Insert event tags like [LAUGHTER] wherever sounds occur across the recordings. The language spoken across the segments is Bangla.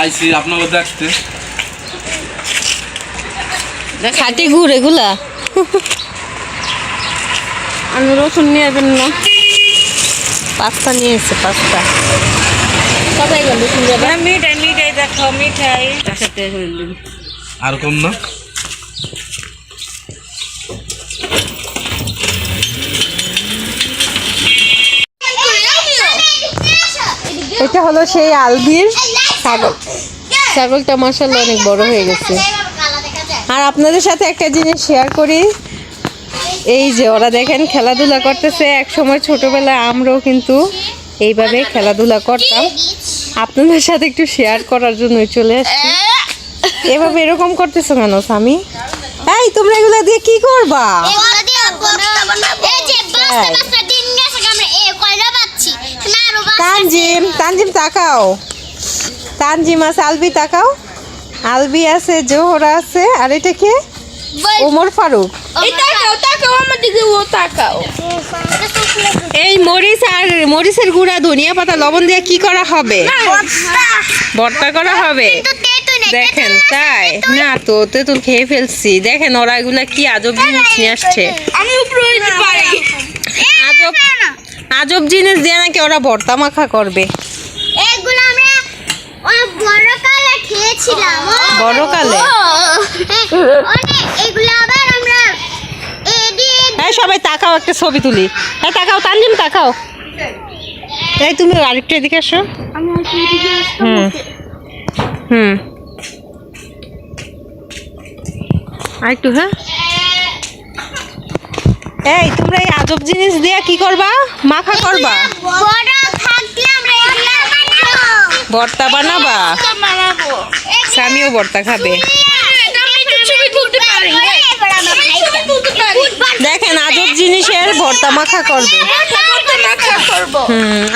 আইসি আপনাকে দেখতে। খাটি গুড় এগুলা? আমি রসুন নিয়ে যাবেন না। পাস্তা নিয়ে এসে পাস্তা। সবাই গেল রসুন যাবে মিঠাই মিঠাই দেখো মিঠাই। আর কম না? এটা হলো সেই আলবির। ছাগল। ছাগলটা মাসাল্লাহ অনেক বড় হয়ে গেছে। আর আপনাদের সাথে একটা জিনিস শেয়ার করি। এই যে ওরা দেখেন খেলাধুলা করতেছে। এক সময় ছোটবেলায় আমরাও কিন্তু এইভাবে খেলাধুলা করতাম। আপনাদের সাথে একটু শেয়ার করার জন্যই চলে আসছি। [LAUGHS] এভাবে এরকম করতেছো কেন স্বামী? এই তোমরা এগুলো দিয়ে কি করবা? এগুলো দিয়ে বস্তা বানাবো। এই যে বস্তা বস্তা দিন গেছে আমরা এ কয়লা পাচ্ছি না আরও বস্তা তানজিম তানজিম তাকাও। তানজিম আছে আলবি তাকাও। আলবি আছে জোহরা আছে আর এটা কে? ওমর ফারুক। এই তাকাও তাকাও আমার দিকে ও তাকাও। এই মরিচ আর মরিচের গুঁড়া ধনিয়া পাতা লবণ দিয়ে কি করা হবে? ভর্তা করা হবে? দেখেন তাই? না তো তেঁতুল খেয়ে ফেলছি। দেখেন ওরা এগুলা কি আজব জিনিস নিয়ে আসছে। আমি উপরে উঠতে পারি। আজব আজব জিনিস দিয়ে নাকি ওরা ভর্তা মাখা করবে এগুলো আমরা অনেক বড় কালে খেয়েছিলাম বড় কালে? এগুলো আবার আমরা হ্যাঁ সবাই তাকাও একটা ছবি তুলি। হ্যাঁ তাকাও তানজিম তাকাও। এই তুমি আরেকটু এদিকে আসো। আমি হুম। হুম। আরেকটু হ্যাঁ? এই তোমরা এই আজব জিনিস দিয়ে কি করবা? মাখা করবা? বড় থাকলে আমরা এগুলো বানাবো। ভর্তা বানাবা? বানাবো। স্বামীও ভর্তা খাবে। দেখেন, আজব জিনিসের ভর্তা মাখা করবে।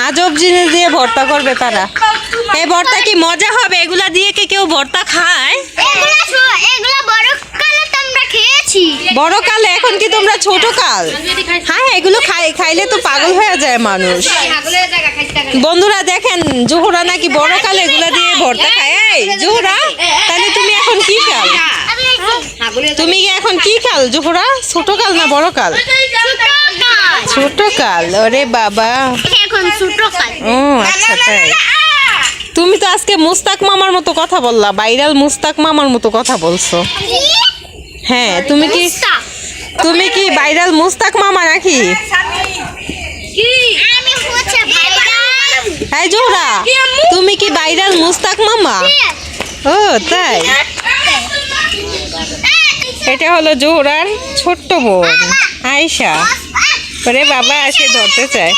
আজব জিনিস দিয়ে ভর্তা করবে তারা। এই ভর্তা কি মজা হবে? এগুলা দিয়ে কি কেউ ভর্তা খায়? বড় কালে, এখন কি তোমরা ছোট কাল? হ্যাঁ এগুলো খাই খাইলে তো পাগল হয়ে যায় মানুষ। বন্ধুরা, দেখেন, জোহরা নাকি বড় কাল, এগুলা দিয়ে ভর্তা খায় এই জোহরা তাহলে তুমি এখন কি কাল আমি তুমি কি এখন কি কাল জোহরা ছোট কাল না বড় কাল? ছোট কাল ওরে বাবা। এখন ছোট কাল। ও আচ্ছা তাই। তুমি তো আজকে মুস্তাক মামার মতো কথা বললা বাইরাল মুস্তাক মামার মতো কথা বলছো। হ্যাঁ তুমি কি তুমি কি বাইরাল মুস্তাক মামা নাকি? হচ্ছে জোহরা তুমি কি বাইরাল মুস্তাক মামা? ও তাই। এটা হলো জোহরার ছোট্ট বোন আয়শা। ওরে বাবা এসে ধরতে চায়।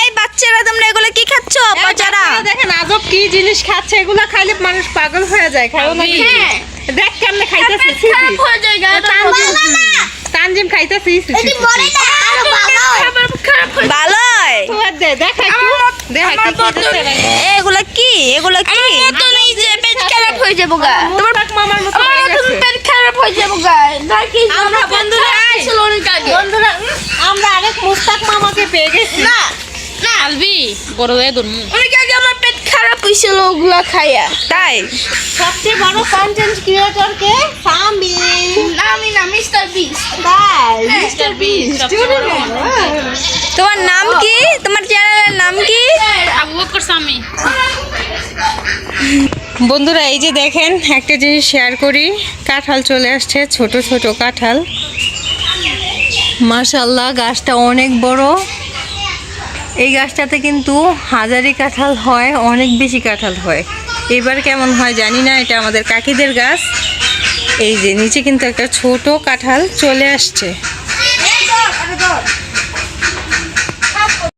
এই বাচ্চারা তোমরা এগুলো কি খাচ্ছ বাচ্চারা? দেখেন আজব কি জিনিস খাচ্ছে এগুলা খাইলে মানুষ পাগল হয়ে যায় দেখ কেমনে খাইতেছে। হয়ে তানজিম খাইতেছে ভালো। দেখা কি? এগুলো কি? এগুলো খারাপ হয়ে যাব গা। তোমার মামার মতো হয়ে গেছে। পেট খারাপ হয়ে যাব গা। নাকি আমরা বন্ধুরা ছিল অনেক আগে। বন্ধুরা আমরা আরেক মুস্তাক মামাকে পেয়ে গেছি। না না। আলবি বড় হয়ে ধরমু। অনেক আগে আমার পেট খারাপ হয়েছিল ওগুলা খাইয়া। তাই? সবচেয়ে বড় কন্টেন্ট ক্রিয়েটর কে? সামি। আমি না মিস্টার বিস তাই মিস্টার বিস তোমার নাম কি? তোমার চ্যানেলের নাম কি? বন্ধুরা এই যে দেখেন একটা জিনিস শেয়ার করি। কাঁঠাল চলে আসছে ছোট ছোট কাঁঠাল। মাশাল্লাহ গাছটা অনেক বড়। এই গাছটাতে কিন্তু হাজারি কাঁঠাল হয় অনেক বেশি কাঁঠাল হয়। এবার কেমন হয় জানি না এটা আমাদের কাকিদের গাছ। এই যে নিচে কিন্তু একটা ছোট কাঁঠাল চলে আসছে।